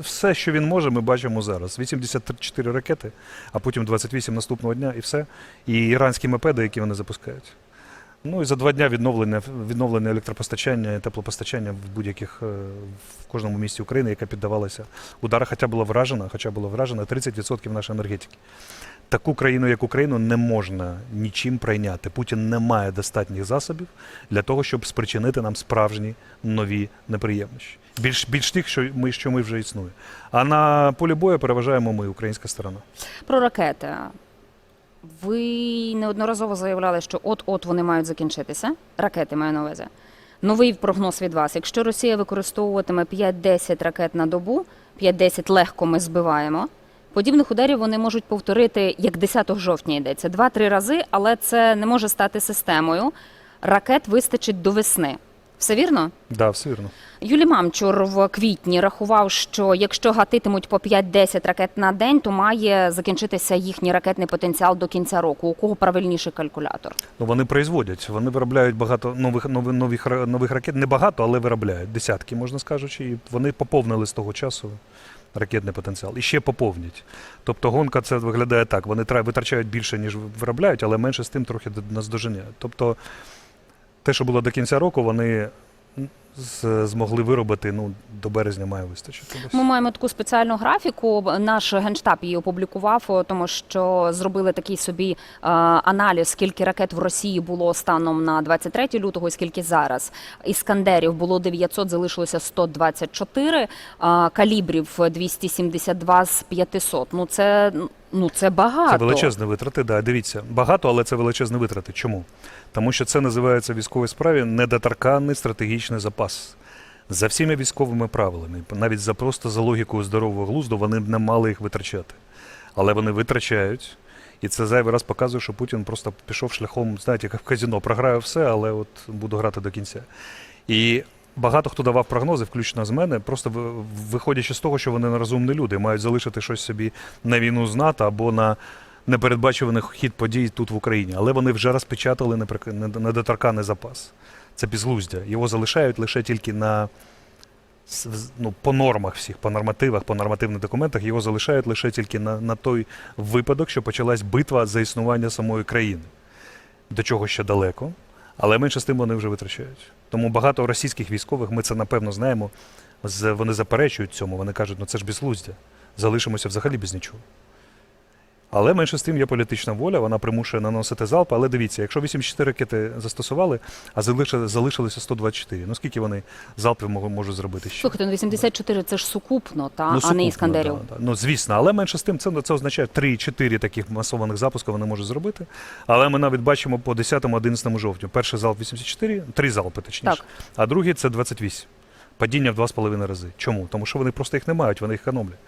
все, що він може, ми бачимо зараз. 84 ракети, а потім 28 наступного дня і все. І іранські мопеди, які вони запускають. Ну і за два дня відновлення, відновлення електропостачання теплопостачання в будь-яких е, в кожному місті України, яка піддавалася удару, хоча була вражена, хоча було вражено 30% нашої енергетики. Таку країну, як Україну, не можна нічим прийняти. Путін не має достатніх засобів для того, щоб спричинити нам справжні нові неприємності. Більш, більш тих, що ми, що ми вже існує. А на полі бою переважаємо ми, українська сторона. Про ракети. Ви неодноразово заявляли, що от-от вони мають закінчитися. Ракети маю на увазі. Новий прогноз від вас. Якщо Росія використовуватиме 5-10 ракет на добу, 5-10 легко ми збиваємо. Подібних ударів вони можуть повторити, як 10 жовтня йдеться, два-три рази, але це не може стати системою. Ракет вистачить до весни. Все вірно? Да, все вірно. Юлі Мамчур в квітні рахував, що якщо гатитимуть по 5-10 ракет на день, то має закінчитися їхній ракетний потенціал до кінця року. У кого правильніший калькулятор? Ну, вони производять, вони виробляють багато нових, нових, нових, нових ракет. Не багато, але виробляють. Десятки, можна скажучи, і вони поповнили з того часу ракетний потенціал. І ще поповнять. Тобто гонка це виглядає так. Вони тра- витрачають більше, ніж виробляють, але менше з тим трохи наздоженяють. Тобто те, що було до кінця року, вони змогли виробити ну, до березня має вистачити. Ми маємо таку спеціальну графіку. Наш генштаб її опублікував, тому що зробили такий собі е, аналіз, скільки ракет в Росії було станом на 23 лютого, і скільки зараз. Іскандерів було 900, залишилося 124, е, калібрів 272 з 500. Ну це ну це багато. Це величезні витрати, да. Дивіться, багато, але це величезні витрати. Чому? Тому що це називається в військовій справі недоторканний стратегічний запас. За всіма військовими правилами, навіть за просто за логікою здорового глузду, вони не мали їх витрачати. Але вони витрачають. І це зайвий раз показує, що Путін просто пішов шляхом, знаєте, як в казіно, програю все, але от буду грати до кінця. І багато хто давав прогнози, включно з мене, просто виходячи з того, що вони нерозумні люди, мають залишити щось собі на війну з НАТО або на непередбачуваний хід подій тут в Україні. Але вони вже розпечатали недоторканий запас. Це безглуздя. Його залишають лише тільки на ну, по нормах всіх, по нормативах, по нормативних документах, його залишають лише тільки на, на той випадок, що почалась битва за існування самої країни. До чого ще далеко, але менше з тим вони вже витрачають. Тому багато російських військових, ми це напевно знаємо, вони заперечують цьому, вони кажуть, ну це ж безлуздя. залишимося взагалі без нічого. Але менше з тим є політична воля, вона примушує наносити залпи. Але дивіться, якщо 84 ракети застосували, а залишилося 124, ну скільки вони залпів можуть зробити ще? Слухайте, ну 84 це ж сукупно, та а сукупно, не іскандерів. Да, да. Ну, звісно, але менше з тим, це, це означає 3-4 таких масованих запуска вони можуть зробити. Але ми навіть бачимо по 10-11 жовтню. Перший залп 84, три залпи точніше, Так. а другий це 28. Падіння в 2,5 рази. Чому? Тому що вони просто їх не мають, вони їх економлять.